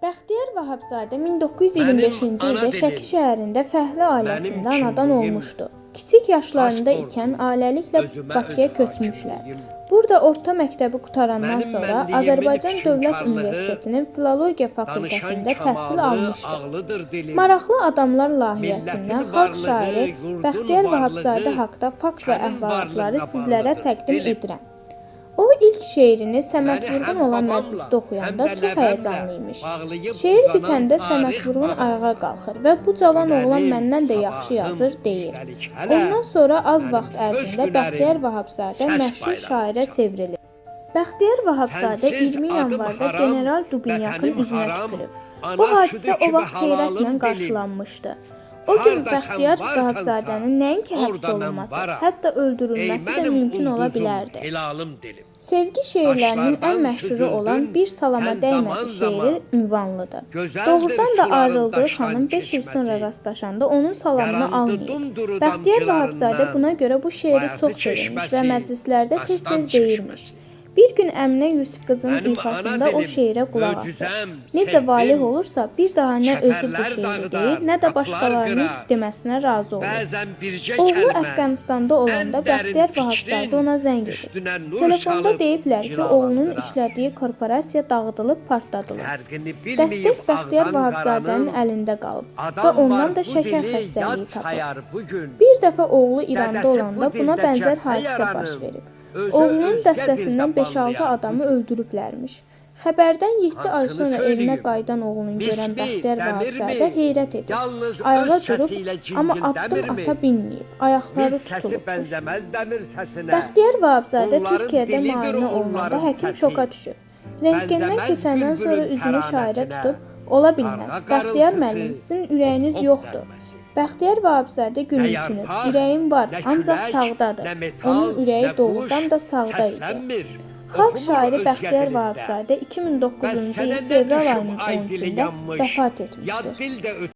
Bəxtiyar Vahabzadə 1925-ci Mənim ana ildə Şəki şəhərində fəhlə ailəsində anadan olmuşdu. Kiçik yaşlarında ikən ailəliklə Bakıya köçmüşlər. Burada orta məktəbi qutarandan sonra Azərbaycan Dövlət Universitetinin Filologiya fakültəsində təhsil almışdı. Maraqlı adamlar layihəsindən xalq şairi Bəxtiyar Vahabzadə haqqında fakt və əhvalatları sizlərə təqdim edirəm. O ilk şeirini Səməd Vurğun olan məclisdə oxuyanda çox həyəcanlıymış. bağlayıb Şeir bitəndə Səməd Vurğun ayağa qalxır və bu cavan oğlan məndən də yaxşı yazır deyir. Ondan sonra az vaxt ərzində Bəxtiyar Vahabzadə məşhur şairə çevrilir. Bəxtiyar Vahabzadə Sənsiz 20 adım yanvarda general Dubinyakın üzünə tüpürüb. Bu hadisə o vaxt heyrətlə qarşılanmışdı. O gün Bəxtiyar Vahabzadənin nəinki həbs olunması, hətta öldürülməsi də mümkün ola bilərdi. Sevgi şeirlərinin ən məşhuru olan Bir salama dəymədi şeiri ünvanlıdır. Doğrudan da ayrıldığı xanım 5 il sonra rastlaşanda onun salamını almayıb. Bəxtiyar Vahabzadə buna görə bu şeiri çox sevirmiş və məclislərdə tez-tez deyirmiş. Bir gün Əminə Yusif qızın Mənim ifasında o şeirə qulaq asır. Necə valeh olursa bir daha nə özü bu şeiri deyir, nə də başqalarının deməsinə razı olur. Oğlu Əfqanistanda olanda Bəxtiyar Vahabzadə ona zəng edir. Telefonda deyiblər ki, oğlunun işlədiyi korporasiya dağıdılıb, partladılıb. Dəstək Bəxtiyar Vahabzadənin əlində qalıb və ondan da şəkər xəstəliyi tapıb. Bir dəfə oğlu İranda olanda buna bənzər hadisə baş verib. Oğlunun dəstəsindən dildə 5-6 banlayan adamı öldürüblərmiş. Xəbərdən 7 ay sonra evinə qayıdan oğlunu görən Bəxtiyar? Vahabzadə heyrət edir. Ayağa durub, amma addım ata bilməyib. Ayaqları tutulubmuş. Bəxtiyar Vahabzadə Türkiyədə müayinə olunanda həkim şoka düşür. Rentgendən keçəndən sonra üzünü şairə tutub, ola bilməz. Bəxtiyar müəllim, sizin ürəyiniz ox yoxdur. Bəxtiyar Vahabzadə gülümsünüb. Ürəyim var, ancaq sağdadır. Onun ürəyi doğrudan da sağda idi. Xalq şairi Bəxtiyar. Vahabzadə 2009-cu Bəs il fevral ayının ay dili 13-də yanmış, vəfat etmişdir.